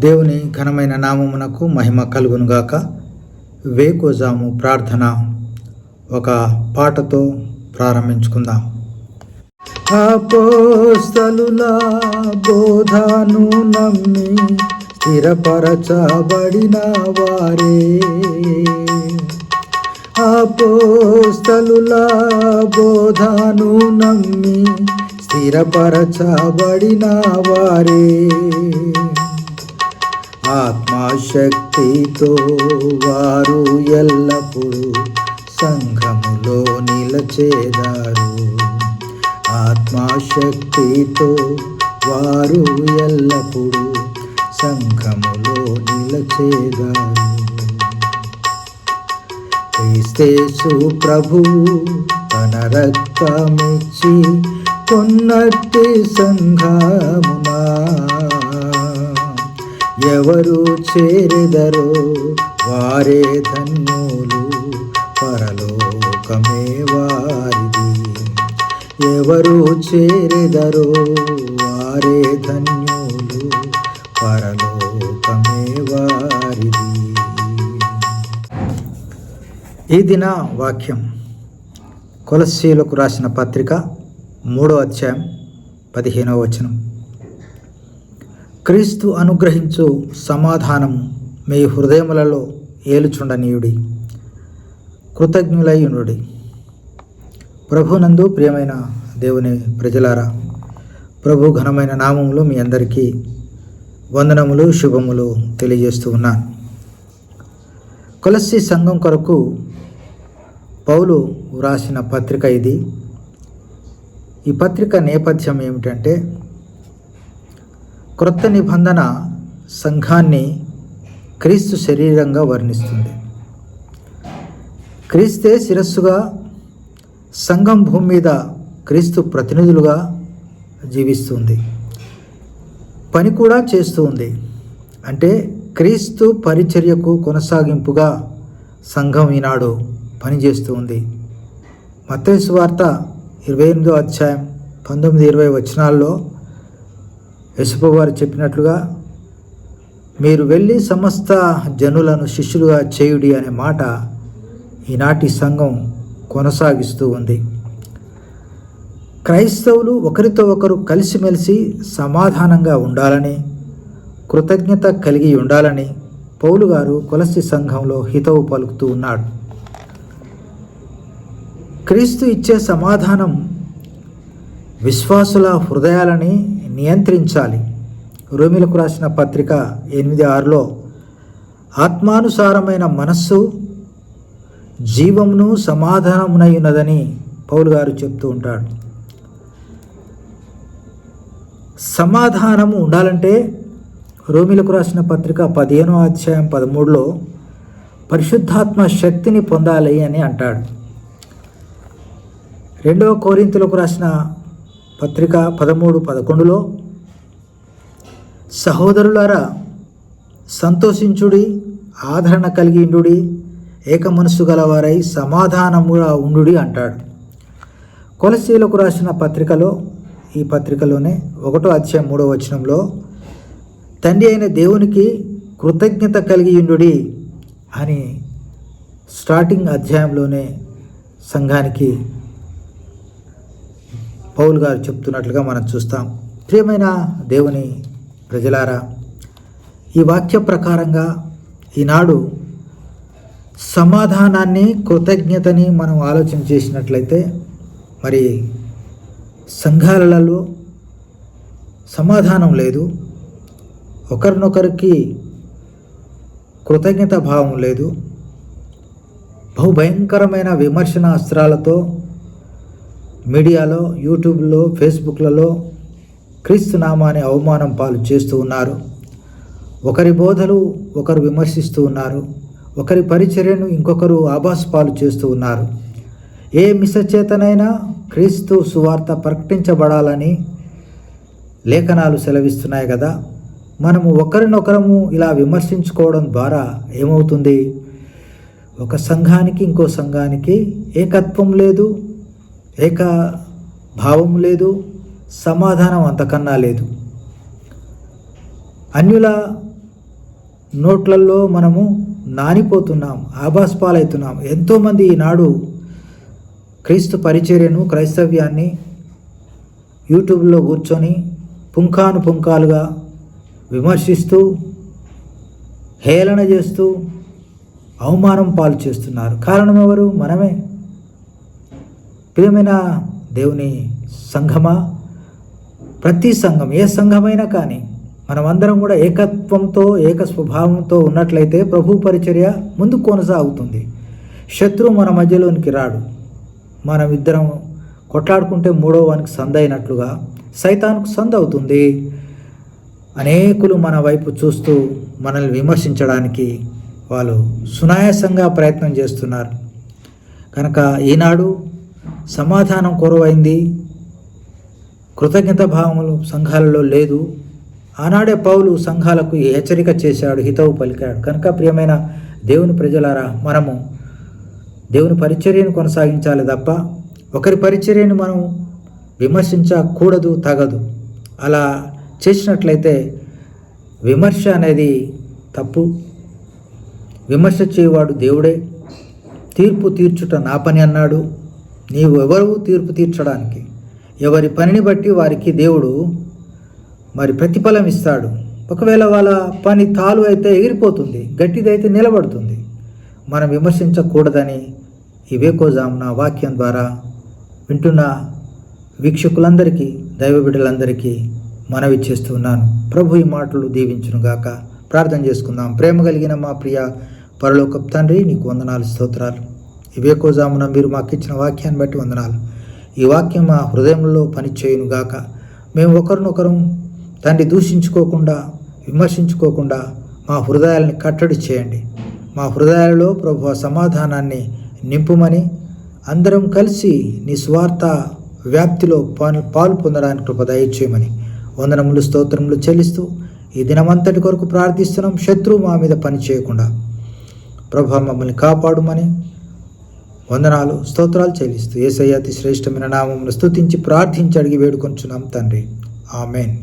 దేవుని ఘనమైన నామమునకు మహిమ కలుగునుగాక. వేకోజాము ప్రార్థన ఒక పాటతో ప్రారంభించుకుందాం. అపోస్తలుల బోధను నమ్మి స్థిరపరచబడిన వారే. అపోస్తలుల బోధను నమ్మి స్థిరపరచబడిన వారే. శక్తితో వారు ఎల్లప్పుడూ సంఘములో నిలచేదారు. ఆత్మశక్తితో వారు ఎల్లప్పుడూ సంఘములో నిలచేదారు. క్రీస్తేసు ప్రభు తన రక్తమిచ్చి కొన్నట్టి సంఘమునా ఎవరు చేరెదరో వారే ధన్యులు. పరలోకమే వారిది. ఎవరు చేరెదరో వారే ధన్యులు. పరలోకమే వారిది. ఈ దిన వాక్యం కొలసీలకు రాసిన పత్రిక మూడో అధ్యాయం పదిహేనవ వచనం. క్రీస్తు అనుగ్రహించు సమాధానము మీ హృదయములలో ఏలుచుండనీయుడి. కృతజ్ఞులయ్యునుడి ప్రభునందు ప్రియమైన దేవుని ప్రజలారా ప్రభు ఘనమైన నామములు మీ అందరికీ వందనములు శుభములు తెలియజేస్తూ ఉన్నాను. కొలసి సంఘం కొరకు పౌలు వ్రాసిన పత్రిక ఇది. ఈ పత్రిక నేపథ్యం ఏమిటంటే క్రొత్త నిబంధన సంఘాన్ని క్రీస్తు శరీరంగా వర్ణిస్తుంది. క్రీస్తే శిరస్సుగా సంఘం భూమి మీద క్రీస్తు ప్రతినిధులుగా జీవిస్తుంది. పని కూడా చేస్తూ ఉంది. అంటే క్రీస్తు పరిచర్యకు కొనసాగింపుగా సంఘం ఈనాడు పనిచేస్తూ ఉంది. మత్తయి వార్త ఇరవై ఎనిమిదో అధ్యాయం పంతొమ్మిది ఇరవై వచనాల్లో యశుభ వారు చెప్పినట్లుగా మీరు వెళ్ళి సమస్త జనులను శిష్యులుగా చేయుడి అనే మాట ఈనాటి సంఘం కొనసాగిస్తూ ఉంది. క్రైస్తవులు ఒకరితో ఒకరు కలిసిమెలిసి సమాధానంగా ఉండాలని కృతజ్ఞత కలిగి ఉండాలని పౌలు గారు కొలసి సంఘంలో హితవు పలుకుతూ ఉన్నాడు. క్రీస్తు ఇచ్చే సమాధానం విశ్వాసుల హృదయాలని నియంత్రించాలి. రోమిలకు రాసిన పత్రిక ఎనిమిది ఆరులో ఆత్మానుసారమైన మనస్సు జీవమును సమాధానమునై ఉన్నదని పౌలు గారు చెప్తూ ఉంటాడు. సమాధానము ఉండాలంటే రోమిలకు రాసిన పత్రిక పదిహేనో అధ్యాయం పదమూడులో పరిశుద్ధాత్మ శక్తిని పొందాలి అని అంటాడు. రెండవ కోరింతలకు రాసిన పత్రిక పదమూడు పదకొండులో సహోదరులారా సంతోషించుడి ఆదరణ కలిగి ఉండుడి ఏక మనస్సు గలవారై సమాధానముగా ఉండుడి అంటాడు. కొలసీలకు రాసిన పత్రికలో ఈ పత్రికలోనే ఒకటో అధ్యాయం మూడో వచనంలో తండ్రి అయిన దేవునికి కృతజ్ఞత కలిగి ఉండుడి అని స్టార్టింగ్ అధ్యాయంలోనే సంఘానికి పౌల్ గారు చెప్తున్నట్లుగా మనం చూస్తాం. ప్రియమైన దేవుని ప్రజలారా ఈ వాక్య ప్రకారంగా ఈనాడు సమాధానాన్ని కృతజ్ఞతని మనం ఆలోచన చేసినట్లయితే మరి సంఘాలలో సమాధానం లేదు. ఒకరినొకరికి కృతజ్ఞత భావం లేదు. బహుభయంకరమైన విమర్శన అస్త్రాలతో మీడియాలో యూట్యూబ్లో ఫేస్బుక్లలో క్రీస్తు నామాన్ని అవమానం పాలు చేస్తూ ఉన్నారు. ఒకరి బోధలు ఒకరు విమర్శిస్తూ ఉన్నారు. ఒకరి పరిచర్యను ఇంకొకరు ఆభాస్ పాలు చేస్తూ ఉన్నారు. ఏ మిసచేతనైనా క్రీస్తు సువార్త ప్రకటించబడాలని లేఖనాలు సెలవిస్తున్నాయి కదా. మనము ఒకరినొకరము ఇలా విమర్శించుకోవడం ద్వారా ఏమవుతుంది? ఒక సంఘానికి ఇంకో సంఘానికి ఏకత్వం లేదు. ఏక భావం లేదు సమాధానం అంతకన్నా లేదు. అన్యుల నోట్లల్లో మనము నానిపోతున్నాం ఆభాస్పాలవుతున్నాం ఎంతోమంది ఈనాడు క్రీస్తు పరిచర్యను క్రైస్తవ్యాన్ని యూట్యూబ్లో కూర్చొని పుంఖాను పుంఖాలుగా విమర్శిస్తూ హేళన చేస్తూ అవమానం పాలు చేస్తున్నారు. కారణం ఎవరు? మనమే. ప్రియమైన దేవుని సంఘమా? ప్రతి సంఘం ఏ సంఘమైనా కానీ మనమందరం కూడా ఏకత్వంతో ఏక స్వభావంతో ఉన్నట్లయితే ప్రభు పరిచర్య ముందు కొనసాగుతుంది. శత్రువు మన మధ్యలోనికి రాడు. మనం ఇద్దరం కొట్లాడుకుంటే మూడో వానికి సందైనట్లుగా సైతానికి సంద అవుతుంది అనేకులు మన వైపు చూస్తూ మనల్ని విమర్శించడానికి వాళ్ళు సునాయాసంగా ప్రయత్నం చేస్తున్నారు. కనుక ఈనాడు సమాధానం కొరవైంది. కృతజ్ఞత భావములు సంఘాలలో లేదు. ఆనాడే పౌలు సంఘాలకు ఈ హెచ్చరిక చేశాడు హితవు పలికాడు. కనుక ప్రియమైన దేవుని ప్రజలారా మనము దేవుని పరిచర్యను కొనసాగించాలి తప్ప ఒకరి పరిచర్యను మనం విమర్శించకూడదు తగదు. అలా చేసినట్లయితే విమర్శ అనేది తప్పు. విమర్శ చేయవాడు దేవుడే. తీర్పు తీర్చుట నా పని అన్నాడు. నీవు ఎవరు తీర్పు తీర్చడానికి? ఎవరి పనిని బట్టి వారికి దేవుడు మరి ప్రతిఫలం ఇస్తాడు. ఒకవేళ వాళ్ళ పని తాలు అయితే ఎగిరిపోతుంది గట్టిదైతే నిలబడుతుంది. మనం విమర్శించకూడదని ఈ వేకోజామున వాక్యం ద్వారా వింటున్న వీక్షకులందరికీ దైవ బిడ్డలందరికీ మనవి చేస్తున్నాను ప్రభు ఈ మాటలు దీవించునుగాక ప్రార్థన చేసుకుందాం. ప్రేమ కలిగిన మా ప్రియ పరలోకపు తండ్రి నీకు వందనాలు స్తోత్రాలు. ఇవేకోజామున మీరు మాకు ఇచ్చిన వాక్యాన్ని బట్టి వందనాలు. ఈ వాక్యం మా హృదయంలో పనిచేయునుగాక. మేము ఒకరినొకరు తండ్రి దూషించుకోకుండా విమర్శించుకోకుండా మా హృదయాలని కట్టడి చేయండి. మా హృదయాలలో ప్రభు సమాధానాన్ని నింపుమని అందరం కలిసి నీ స్వార్థ వ్యాప్తిలో పాలు పాలు పొందడానికి కృప దయచేయమని వందనములు స్తోత్రములు చెల్లిస్తూ ఈ దినమంతటి కొరకు ప్రార్థిస్తున్నాం. శత్రువు మా మీద పని చేయకుండా. ప్రభు మమ్మల్ని కాపాడుమని వందనాలు స్తోత్రాలు చెల్లిస్తూ ఏసయ్య అతి శ్రేష్టమైన నామమును స్తుతించి ప్రార్థించి అడిగి వేడుకొంచున్నాం తండ్రి. ఆమెన్.